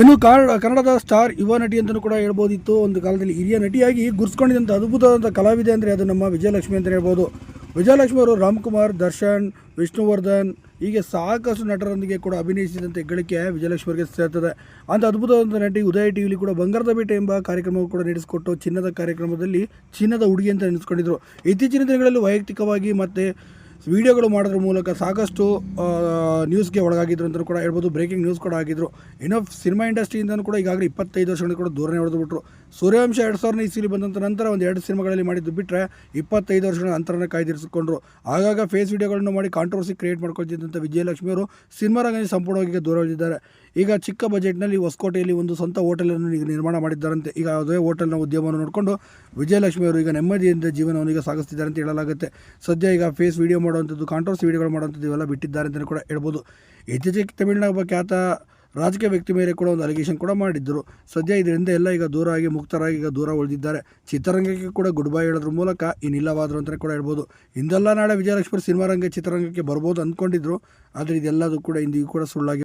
ಇನ್ನು ಕನ್ನಡದ ಸ್ಟಾರ್ ಯುವ ನಟಿ ಅಂತಲೂ ಕೂಡ ಹೇಳ್ಬೋದಿತ್ತು. ಒಂದು ಕಾಲದಲ್ಲಿ ಹಿರಿಯ ನಟಿಯಾಗಿ ಗುರ್ಸ್ಕೊಂಡಿದ್ದಂಥ ಅದ್ಭುತವಾದಂಥ ಕಲಾವಿದೆ ಅಂದರೆ ಅದು ನಮ್ಮ ವಿಜಯಲಕ್ಷ್ಮಿ ಅಂತ ಹೇಳ್ಬೋದು. ವಿಜಯಲಕ್ಷ್ಮಿ ಅವರು ರಾಮ್ಕುಮಾರ್ ದರ್ಶನ್, ವಿಷ್ಣುವರ್ಧನ್, ಹೀಗೆ ಸಾಕಷ್ಟು ನಟರೊಂದಿಗೆ ಕೂಡ ಅಭಿನಯಿಸಿದಂಥ ಗಳಿಕೆ ವಿಜಯಲಕ್ಷ್ಮಿ ಅವರಿಗೆ ಸೇರ್ತದೆ. ಅಂತ ಅದ್ಭುತವಾದಂಥ ನಟಿ ಉದಯ ಟಿವಿಲಿ ಕೂಡ ಬಂಗಾರದ ಬೇಟೆ ಎಂಬ ಕಾರ್ಯಕ್ರಮವು ಕೂಡ ನಡೆಸಿಕೊಟ್ಟು ಚಿನ್ನದ ಕಾರ್ಯಕ್ರಮದಲ್ಲಿ ಚಿನ್ನದ ಹುಡುಗಿ ಅಂತ ನೆನೆಸ್ಕೊಂಡಿದ್ರು. ಇತ್ತೀಚಿನ ದಿನಗಳಲ್ಲಿ ವೈಯಕ್ತಿಕವಾಗಿ ಮತ್ತು ವಿಡಿಯೋಗಳು ಮಾಡೋದ್ರ ಮೂಲಕ ಸಾಕಷ್ಟು ನ್ಯೂಸ್ಗೆ ಒಳಗಾಗಿದ್ರು ಅಂತಲೂ ಕೂಡ ಹೇಳ್ಬೋದು ಬ್ರೇಕಿಂಗ್ ನ್ಯೂಸ್ ಕೂಡ ಆಗಿದ್ರು. ಇನ್ನೂ ಸಿನಿಮಾ ಇಂಡಸ್ಟ್ರಿಯಿಂದನೂ ಕೂಡ ಈಗಾಗಲೇ ಇಪ್ಪತ್ತೈದು ವರ್ಷಗಳು ಕೂಡ ದೂರನೇ ಹೊಡೆದುಬಿಟ್ರು ಸೂರ್ಯವಂಶ ಎರಡು ಸಾವಿರದ ಇಸಿಲಿ ಬಂದಂಥ ನಂತರ ಒಂದು ಎರಡು ಸಿನಿಮಾಗಳಲ್ಲಿ ಮಾಡಿದ್ದು ಬಿಟ್ಟರೆ ಇಪ್ಪತ್ತೈದು ವರ್ಷಗಳ ಅಂತರನ ಕಾಯ್ದಿರಿಸಿಕೊಂಡ್ರು. ಆಗಾಗ ಫೇಸ್ ವಿಡಿಯೋಗಳನ್ನು ಮಾಡಿ ಕಾಂಟ್ರವರ್ಸಿ ಕ್ರಿಯೇಟ್ ಮಾಡ್ಕೊಳ್ತಿದ್ದಂಥ ವಿಜಯಲಕ್ಷ್ಮಿಯವರು ಸಿನಿಮಾ ರಂಗದಲ್ಲಿ ಸಂಪೂರ್ಣವಾಗಿ ದೂರ ಉಳಿದಿದ್ದಾರೆ. ಈಗ ಚಿಕ್ಕ ಬಜೆಟ್ನಲ್ಲಿ ಹೊಸಕೋಟೆಯಲ್ಲಿ ಒಂದು ಸ್ವಂತ ಹೋಟೆಲನ್ನು ಈಗ ನಿರ್ಮಾಣ ಮಾಡಿದ್ದಾರಂತೆ. ಈಗ ಅದೇ ಹೋಟೆಲ್ನ ಉದ್ಯಮವನ್ನು ನೋಡಿಕೊಂಡು ವಿಜಯಲಕ್ಷ್ಮಿ ಅವರು ಈಗ ನೆಮ್ಮದಿಯಿಂದ ಜೀವನವನ್ನು ಈಗ ಸಾಗಿಸ್ತಿದ್ದಾರೆ ಅಂತ ಹೇಳಲಾಗುತ್ತೆ. ಸದ್ಯ ಈಗ ಫೇಸ್ ವಿಡಿಯೋ ಮಾಡುವಂಥದ್ದು ಕಾಂಟ್ರೋಸ್ ವಿಡಿಯೋಗಳು ಮಾಡುವಂಥದ್ದು ಇವೆಲ್ಲ ಬಿಟ್ಟಿದ್ದಾರೆ ಅಂತಲೂ ಕೂಡ ಹೇಳ್ಬೋದು. ಇತ್ತೀಚೆಗೆ ತಮಿಳುನಾಡು ಒಬ್ಬ ಖ್ಯಾತ ರಾಜಕೀಯ ವ್ಯಕ್ತಿ ಮೇಲೆ ಕೂಡ ಒಂದು ಅಲಿಗೇಷನ್ ಕೂಡ ಮಾಡಿದ್ದರು ಸದ್ಯ ಇದರಿಂದ ಎಲ್ಲ ಈಗ ದೂರ ಆಗಿ, ಮುಕ್ತರಾಗಿ ಈಗ ದೂರ ಉಳಿದಿದ್ದಾರೆ. ಚಿತ್ರರಂಗಕ್ಕೆ ಕೂಡ ಗುಡ್ ಬೈ ಹೇಳೋದ್ರ ಮೂಲಕ ಇನ್ನಿಲ್ಲವಾದರು ಅಂತಲೇ ಕೂಡ ಹೇಳ್ಬೋದು. ಇಂದೆಲ್ಲ ನಾಳೆ ವಿಜಯಲಕ್ಷ್ಮಿ ಸಿನಿಮಾ ರಂಗ ಚಿತ್ರರಂಗಕ್ಕೆ ಬರ್ಬೋದು ಅಂದ್ಕೊಂಡಿದ್ರು. ಆದರೆ ಇದೆಲ್ಲದೂ ಕೂಡ ಇಂದಿಗೂ ಕೂಡ ಸುಳ್ಳಾಗಿ